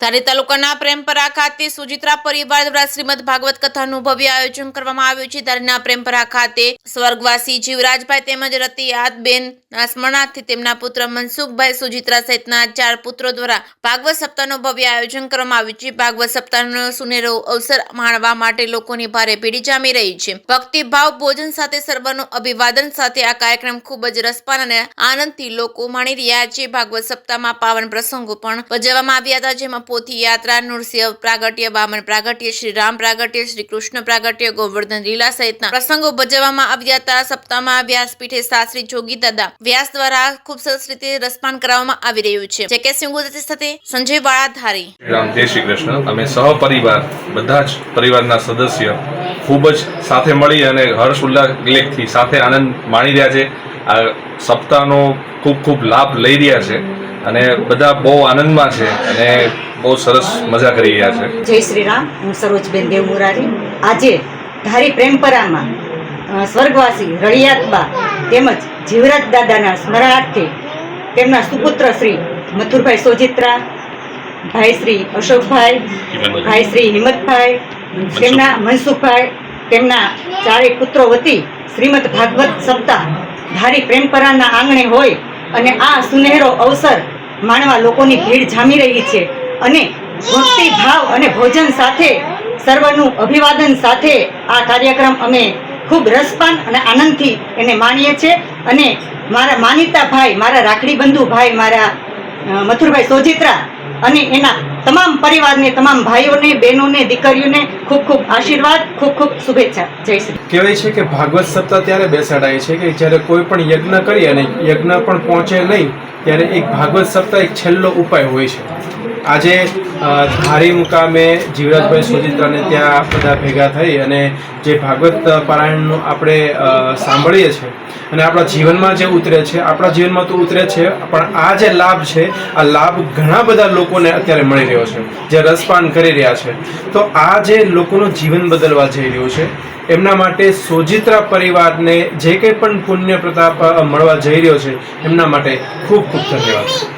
ધારી તાલુકાના પ્રેમપરા ખાતે સુજિત્રા પરિવાર દ્વારા શ્રીમદ ભાગવત કથાનું ભવ્ય આયોજન કરવામાં આવ્યું છે. ધારીના પ્રેમપરા ખાતે સ્વર્ગવાસી જીવરાજભાઈ તેમજ રતિયાતબેન ના તેમના પુત્ર મનસુખભાઈ સુજિત્રા સહિતના ચાર પુત્રો દ્વારા ભાગવત સપ્તાહનું ભવ્ય આયોજન કરવામાં આવ્યું છે. ભાગવત સપ્તાહનો સુનેરો અવસર માણવા માટે લોકોની ભારે ભીડ જામી રહી છે. ભક્તિભાવ, ભોજન સાથે સર્વનું અભિવાદન સાથે આ કાર્યક્રમ ખૂબ જ રસપાન અને આનંદથી લોકો માણી રહ્યા છે. ભાગવત સપ્તાહમાં પાવન પ્રસંગો પણ ભજવવામાં આવ્યા હતા, જેમાં પોથી યાત્રા, નૃસિંહ પ્રાગટ્ય બામન પ્રાગટ્ય શ્રી રામ પ્રાગટ્ય શ્રી કૃષ્ણ પ્રાગટ્ય, ગોવર્ધન લીલા સહિતના પ્રસંગો ભજવવામાં આવ્યા હતા. સપ્તાહમાં વ્યાસપીઠે શાસ્ત્રી જોગી દાદા વ્યાસ દ્વારા ખૂબ સરસ રીતે રસપાન કરાવવામાં આવી રહ્યું છે. જે કે સાથે સંજય વાળા રામ, જય શ્રી કૃષ્ણ. અમે સહપરિવાર, બધા જ પરિવારના સદસ્ય ખૂબ જ સાથે મળી અને હર્ષ ઉલ્લાસથી સાથે આનંદ માણી રહ્યા છે. આ સપ્તાહનો ખૂબ ખૂબ લાભ લઈ રહ્યા છે અને બધા બહુ આનંદમાં છે અને બહુ સરસ મજા કરી રહ્યા છે. જય શ્રી રામ હું સરોજબેન દેવમુરારી. આજે ધારી પ્રેમપરામાં સ્વર્ગવાસી રળિયાતબા તેમજ જીવરાજ દાદાના સ્મરણાર્થે તેમના સુપુત્ર શ્રી મથુરભાઈ સોજિત્રા ભાઈ શ્રી અશોકભાઈ ભાઈ શ્રી હિંમતભાઈ તેમના મનસુખભાઈ તેમના ચારે પુત્રો વતી શ્રીમદ ભાગવત સપ્તાહ ધારી પ્રેમપરાના આંગણે હોય અને આ સુનહેરો અવસર માણવા લોકોની ભીડ જામી રહી છે. અને ભક્તિ ભાવ અને ભોજન સાથે સર્વનું અભિવાદન સાથે આ કાર્યક્રમ અમે ખૂબ રસપાન અને આનંદથી એને માણીએ છીએ. અને મારા માનીતા ભાઈ મારા રાખડી બંધુ ભાઈ મારા મથુરભાઈ સોજિત્રા અને એના તમામ પરિવારને, તમામ ભાઈઓને, બહેનોને, દીકરીઓને ખૂબ ખૂબ આશીર્વાદ, ખૂબ ખૂબ શુભેચ્છા. જય શ્રી કહેવાય છે કે ભાગવત સપ્તાહ ત્યારે બેસાડાય છે કે જ્યારે કોઈ પણ યજ્ઞ કરી અને યજ્ઞ પણ પહોંચે નહીં, ત્યારે એક ભાગવત સપ્તાહ એક છેલ્લો ઉપાય હોય છે. આજે ધારી મુકામે જીવરાજભાઈ સુજિત્રાને ત્યાં બધા ભેગા થઈ અને જે ભાગવત પારાયણનું આપણે સાંભળીએ છીએ અને આપણા જીવનમાં જે ઉતરે છે, આપણા જીવનમાં તો ઉતરે છે, પણ આ જે લાભ છે, આ લાભ ઘણા બધા લોકોને અત્યારે મળી રહ્યો છે, જે રસપાન કરી રહ્યા છે. તો આ જે લોકોનું જીવન બદલવા જઈ રહ્યું છે, એમના માટે સોજિત્રા પરિવારને જે કંઈ પણ પુણ્ય પ્રતાપ મળવા જઈ રહ્યો છે, એમના માટે ખૂબ ખૂબ ધન્યવાદ.